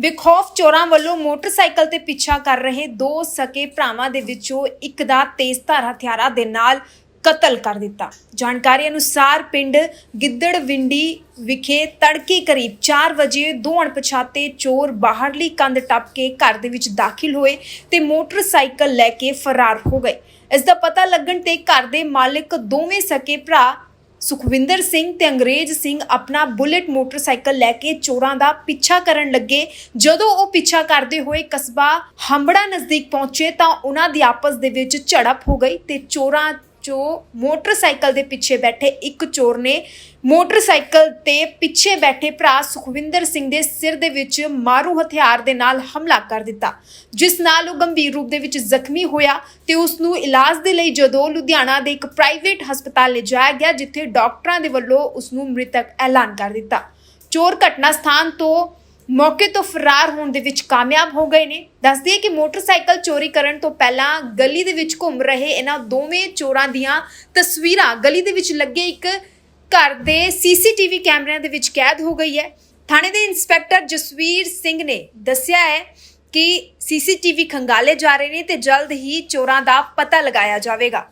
ਬੇਖੌਫ ਚੋਰਾਂ ਵੱਲੋਂ ਮੋਟਰਸਾਈਕਲ ਤੇ ਪਿੱਛਾ ਕਰ ਰਹੇ ਦੋ ਸਕੇ ਭਰਾਵਾਂ ਦੇ ਵਿੱਚੋਂ ਇੱਕ ਦਾ ਤੇਜ਼ਧਾਰ ਹਥਿਆਰਾਂ ਦੇ ਨਾਲ ਕਤਲ ਕਰ ਦਿੱਤਾ। ਜਾਣਕਾਰੀ ਅਨੁਸਾਰ ਪਿੰਡ ਗਿੱਦੜਵਿੰਡੀ ਵਿਖੇ ਤੜਕੇ ਕਰੀਬ 4 ਵਜੇ ਦੋ ਅਣਪਛਾਤੇ ਚੋਰ ਬਾਹਰਲੀ ਕੰਧ ਟੱਪ ਕੇ ਘਰ ਦੇ ਵਿੱਚ ਦਾਖਲ ਹੋਏ ਤੇ ਮੋਟਰਸਾਈਕਲ ਲੈ ਕੇ ਫਰਾਰ ਹੋ ਗਏ। ਇਸ ਦਾ ਪਤਾ ਲੱਗਣ ਤੇ ਘਰ ਦੇ ਮਾਲਕ ਦੋਵੇਂ ਸਕੇ ਭਰਾ ਸੁਖਵਿੰਦਰ ਸਿੰਘ ਤੇ ਅੰਗਰੇਜ਼ ਸਿੰਘ ਆਪਣਾ ਬੁਲੇਟ ਮੋਟਰਸਾਈਕਲ ਲੈ ਕੇ ਚੋਰਾਂ ਦਾ ਪਿੱਛਾ ਕਰਨ ਲੱਗੇ। ਜਦੋਂ ਉਹ ਪਿੱਛਾ ਕਰਦੇ ਹੋਏ ਕਸਬਾ ਹੰਬੜਾ ਨਜ਼ਦੀਕ ਪਹੁੰਚੇ ਤਾਂ ਉਹਨਾਂ ਦੀ ਆਪਸ ਦੇ ਵਿੱਚ ਝੜਪ ਹੋ ਗਈ ਤੇ ਚੋਰਾਂ ਚੋ ਮੋਟਰਸਾਈਕਲ ਦੇ ਪਿੱਛੇ ਬੈਠੇ ਇੱਕ ਚੋਰ ਨੇ, ਮੋਟਰਸਾਈਕਲ ਤੇ ਪਿੱਛੇ ਬੈਠੇ ਭਰਾ ਸੁਖਵਿੰਦਰ ਸਿੰਘ ਦੇ ਸਿਰ ਦੇ ਵਿੱਚ ਮਾਰੂ ਹਥਿਆਰ ਦੇ ਨਾਲ ਹਮਲਾ ਕਰ ਦਿੱਤਾ, ਜਿਸ ਨਾਲ ਉਹ ਗੰਭੀਰ ਰੂਪ ਦੇ ਵਿੱਚ ਜ਼ਖਮੀ ਹੋਇਆ ਤੇ ਉਸ ਨੂੰ ਇਲਾਜ ਦੇ ਲਈ ਜਦੋਂ ਲੁਧਿਆਣਾ ਦੇ ਇੱਕ ਪ੍ਰਾਈਵੇਟ ਹਸਪਤਾਲ ਲਿਜਾਇਆ ਗਿਆ, ਜਿੱਥੇ ਡਾਕਟਰਾਂ ਦੇ ਵੱਲੋਂ ਉਸ ਨੂੰ ਮ੍ਰਿਤਕ ਐਲਾਨ ਕਰ ਦਿੱਤਾ। ਚੋਰ ਘਟਨਾ ਸਥਾਨ ਤੋਂ ਮੌਕੇ ਤੋਂ ਫਰਾਰ ਹੋਣ ਦੇ ਵਿੱਚ ਕਾਮਯਾਬ ਹੋ ਗਏ ਨੇ। ਦੱਸਦੀ ਹੈ ਕਿ ਮੋਟਰਸਾਈਕਲ ਚੋਰੀ ਕਰਨ ਤੋਂ ਪਹਿਲਾਂ ਗਲੀ ਦੇ ਵਿੱਚ ਘੁੰਮ ਰਹੇ ਇਹਨਾਂ ਦੋਵੇਂ ਚੋਰਾਂ ਦੀਆਂ ਤਸਵੀਰਾਂ ਗਲੀ ਦੇ ਵਿੱਚ ਲੱਗੇ ਇੱਕ ਘਰ ਦੇ ਸੀਸੀਟੀਵੀ ਕੈਮਰਿਆਂ ਦੇ ਵਿੱਚ ਕੈਦ ਹੋ ਗਈ ਹੈ। ਥਾਣੇ ਦੇ ਇੰਸਪੈਕਟਰ ਜਸਵੀਰ ਸਿੰਘ ਨੇ ਦੱਸਿਆ ਹੈ ਕਿ ਸੀਸੀਟੀਵੀ ਖੰਗਾਲੇ ਜਾ ਰਹੇ ਨੇ ਤੇ ਜਲਦ ਹੀ ਚੋਰਾਂ ਦਾ ਪਤਾ ਲਗਾਇਆ ਜਾਵੇਗਾ।